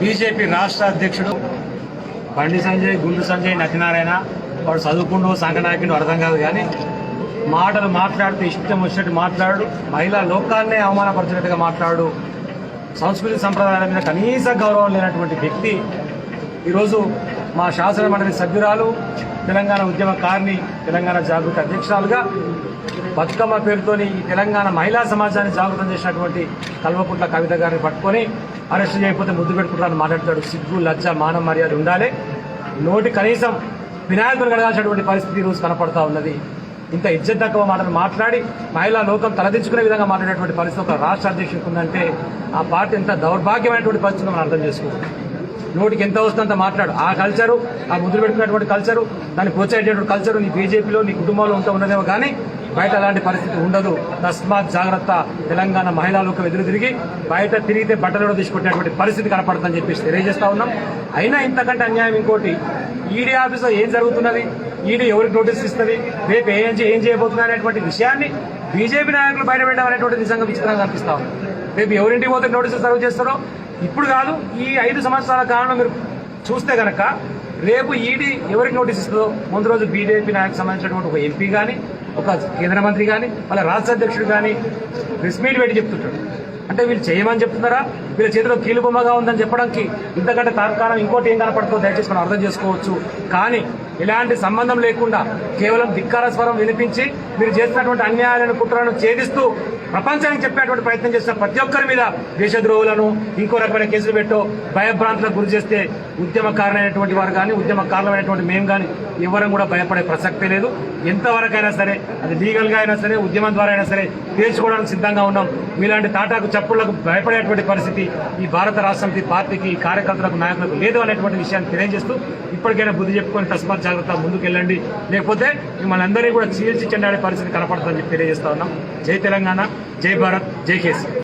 BJP రాష్ట్ర అధ్యక్షుడు బండి సంజయ్ గుండు సంజయ్ నతినారాయణ వాడు చదువుకుండో సంఘనాయకుడు అర్థం కాదు కానీ మాటలు మాట్లాడుతూ ఇష్టం వచ్చినట్టు మాట్లాడు మహిళా లోకాన్నే అవమానపరిచినట్టుగా మాట్లాడు సంస్కృతి సంప్రదాయాల మీద కనీస గౌరవం లేనటువంటి వ్యక్తి. ఈరోజు మా శాసన మండలి సభ్యురాలు తెలంగాణ ఉద్యమకారిణి తెలంగాణ జాగృతి అధ్యక్షురాలుగా బతుకమ్మ పేరుతోని ఈ తెలంగాణ మహిళా సమాజాన్ని జాగృతం చేసినటువంటి కల్వకుంట్ల కవిత గారిని పట్టుకొని అరెస్ట్ చేయకపోతే ముద్దు పెట్టుకుంటారని మాట్లాడతాడు సిగ్గు లజ్జ మానవ మర్యాద ఉండాలి. నోటి కనీసం వినాయకుడు కడగాల్సినటువంటి పరిస్థితి రోజు కనపడతా ఉన్నది. ఇంత ఇజ్జత్ తక్కువ మాటలు మాట్లాడి మహిళా లోకం తలదించుకునే విధంగా మాట్లాడేటువంటి పరిస్థితి ఒక రాష్ట్ర అధ్యక్షుడికి ఉందంటే ఆ పార్టీ ఎంత దౌర్భాగ్యమైనటువంటి పరిస్థితి మనం అర్థం చేసుకోవాలి. నోటికి ఎంత వస్తుందో అంత మాట్లాడు. ఆ కల్చరు ఆ ముద్దులు పెట్టుకున్నటువంటి కల్చరు దాన్ని ప్రోత్సహించేటువంటి కల్చరు నీ బీజేపీలో నీ కుటుంబంలో ఉంటూ ఉన్నదేమో కానీ బయట అలాంటి పరిస్థితి ఉండదు. తస్మాత్ జాగ్రత్త తెలంగాణ మహిళలకు ఎదురు తిరిగి బయట తిరిగితే బట్టలు తీసుకుంటున్నటువంటి పరిస్థితి కనపడుతుందని చెప్పేసి తెలియజేస్తా ఉన్నాం. అయినా ఇంతకంటే అన్యాయం ఇంకోటి ఈడీ ఆఫీసులో ఏం జరుగుతున్నది? ఈడీ ఎవరికి నోటీస్ ఇస్తుంది? రేపు ఏం ఏం చేయబోతున్నారు అనేటువంటి విషయాన్ని బీజేపీ నాయకులు బయటపెట్టడం అనేటువంటి నిజంగా విచిత్రంగా కనిపిస్తా ఉంది. రేపు ఎవరింటికి పోతే నోటీసులు సర్వ్ చేస్తారో? ఇప్పుడు కాదు ఈ ఐదు సంవత్సరాల కాలంలో మీరు చూస్తే కనుక రేపు ఈడీ ఎవరికి నోటీస్ ఇస్తుందో? ముందు రోజు బీజేపీ నాయకు సంబంధించినటువంటి ఒక ఎంపీ కానీ ఒక కేంద్ర మంత్రి కానీ వాళ్ళ రాష్ట్ర అధ్యక్షుడు కానీ ప్రెస్ మీట్ పెట్టి చెప్తుంటాడు. అంటే వీళ్ళు చేయమని చెప్తున్నారా? వీళ్ళ చేతిలో కీలు బొమ్మగా ఉందని చెప్పడానికి ఇంతకంటే తాత్కాలం ఇంకోటి ఏం కనపడుతుందో దయచేసి మనం అర్థం చేసుకోవచ్చు. కానీ ఎలాంటి సంబంధం లేకుండా కేవలం ధిక్కార స్వరం వినిపించి మీరు చేసినటువంటి అన్యాయాలను కుట్రలను ఛేదిస్తూ ప్రపంచానికి చెప్పేటువంటి ప్రయత్నం చేసిన ప్రతి ఒక్కరి మీద దేశద్రోహులను ఇంకో రకమైన కేసులు పెట్టో భయభ్రాంతులకు గురి చేస్తే ఉద్యమకారులైనటువంటి వారు కానీ ఉద్యమకారులమైనటువంటి మేము కానీ ఎవరం కూడా భయపడే ప్రసక్తే లేదు. ఎంతవరకైనా సరే అది లీగల్గా అయినా సరే ఉద్యమం ద్వారా అయినా సరే తీర్చుకోవడానికి సిద్ధంగా ఉన్నాం. మీలాంటి తాటాకు చప్పుళ్ళకు భయపడేటువంటి పరిస్థితి ఈ భారత రాష్ట్రమితి పార్టీకి ఈ కార్యకర్తలకు నాయకులకు లేదు అనేటువంటి విషయాన్ని తెలియజేస్తూ ఇప్పటికైనా బుద్ధి చెప్పుకొని తస్మాత్ జాగ్రత్త ముందుకెళ్ళండి. లేకపోతే మిమ్మల్ని అందరినీ కూడా చీల్చి చెండాడే పరిస్థితి కనపడుతుందని చెప్పి తెలియజేస్తా ఉన్నాం. జై తెలంగాణ. జై భారత్ జై కేసీ